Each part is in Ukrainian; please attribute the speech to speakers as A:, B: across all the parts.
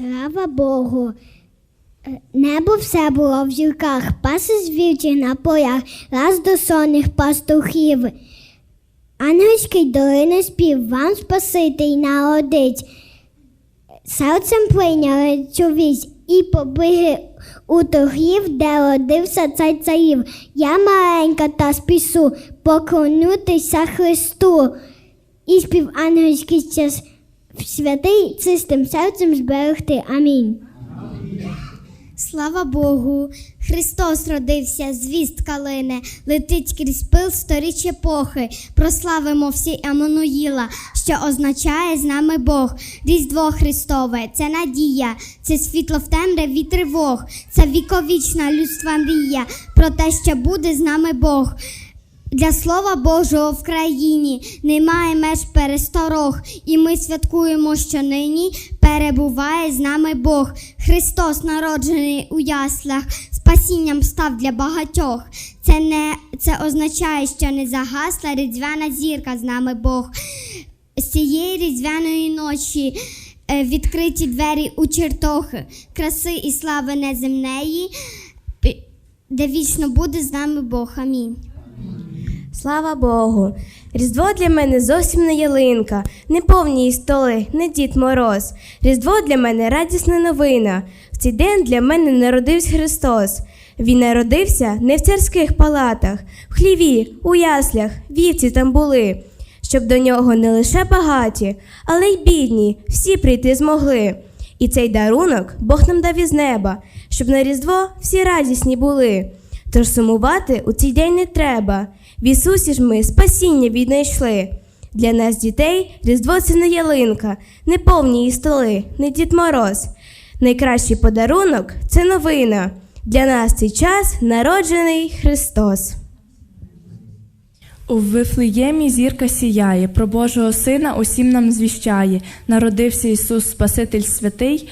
A: Слава Богу. Е, Небо все було в зірках, паси звірчі на полях, раз до сонних пастухів. Ангельський долини спів, вам спаситель народить. Серцем прийняли цю вість і побігли у торгів, де родився цар царів. Я маленька та спісу поклонютися Христу. І спів ангельський час святий чистим серцем зберегти. Амінь. Слава Богу, Христос родився, звіст калине, летить крізь пил сторіч епохи. Прославимо всі Еммануїла, що означає з нами Бог. Різдво Христове, це надія, це світло в темряві тривог, це віковічна людства мрія про те, що буде з нами Бог. Для слова Божого в країні немає меж пересторог, і ми святкуємо, що нині перебуває з нами Бог. Христос, народжений у яслах, спасінням став для багатьох. Це не це означає, що не загасла різдвяна зірка з нами Бог. З цієї різдвяної ночі е, відкриті двері у чертохи, краси і слави неземної, пі- де вічно буде з нами Бог. Амінь.
B: Слава Богу! Різдво для мене зовсім не ялинка, не повні столи, не Дід Мороз. Різдво для мене радісна новина. В цей день для мене народився Христос. Він народився не в царських палатах, в хліві, у яслях, вівці там були, щоб до нього не лише багаті, але й бідні, всі прийти змогли. І цей дарунок Бог нам дав із неба, щоб на Різдво всі радісні були. Тож сумувати у цей день не треба. В Ісусі ж ми спасіння віднайшли. Для нас, дітей, Різдво це не ялинка, не повні її столи, не Дід Мороз. Найкращий подарунок це новина. Для нас цей час народжений Христос.
C: У Вифлеємі зірка сіяє, про Божого Сина усім нам звіщає. Народився Ісус, Спаситель святий,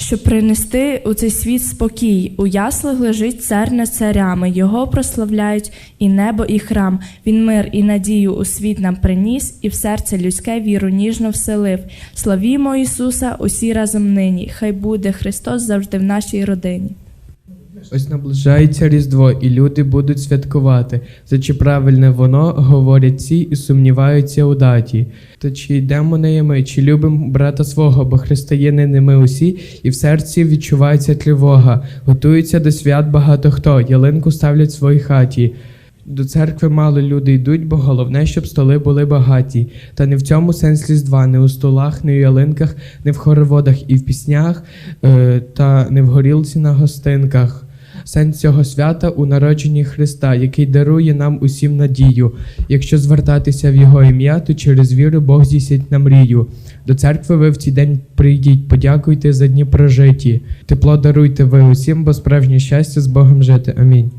C: щоб принести у цей світ спокій. У яслах лежить цар над царями, його прославляють і небо, і храм. Він мир і надію у світ нам приніс, і в серце людське віру ніжно вселив. Славімо Ісуса усі разом нині. Хай буде Христос завжди в нашій родині.
D: Ось наближається Різдво, і люди будуть святкувати. За чи правильне воно говорять ці і сумніваються у даті. То чи йдемо неї ми, чи любимо брата свого, бо християнини ми усі, і в серці відчувається тривога. Готуються до свят багато хто, ялинку ставлять в своїй хаті. До церкви мало люди йдуть, бо головне, щоб столи були багаті. Та не в цьому сенс різдва, не у столах, не у ялинках, не в хороводах і в піснях, е, та не в горілці на гостинках. Сенс цього свята у народженні Христа, який дарує нам усім надію. Якщо звертатися в Його ім'я, то через віру Бог здійснить нам мрію. До церкви ви в цей день прийдіть, подякуйте за дні прожиті. Тепло даруйте ви усім, бо справжнє щастя з Богом жити.
E: Амінь.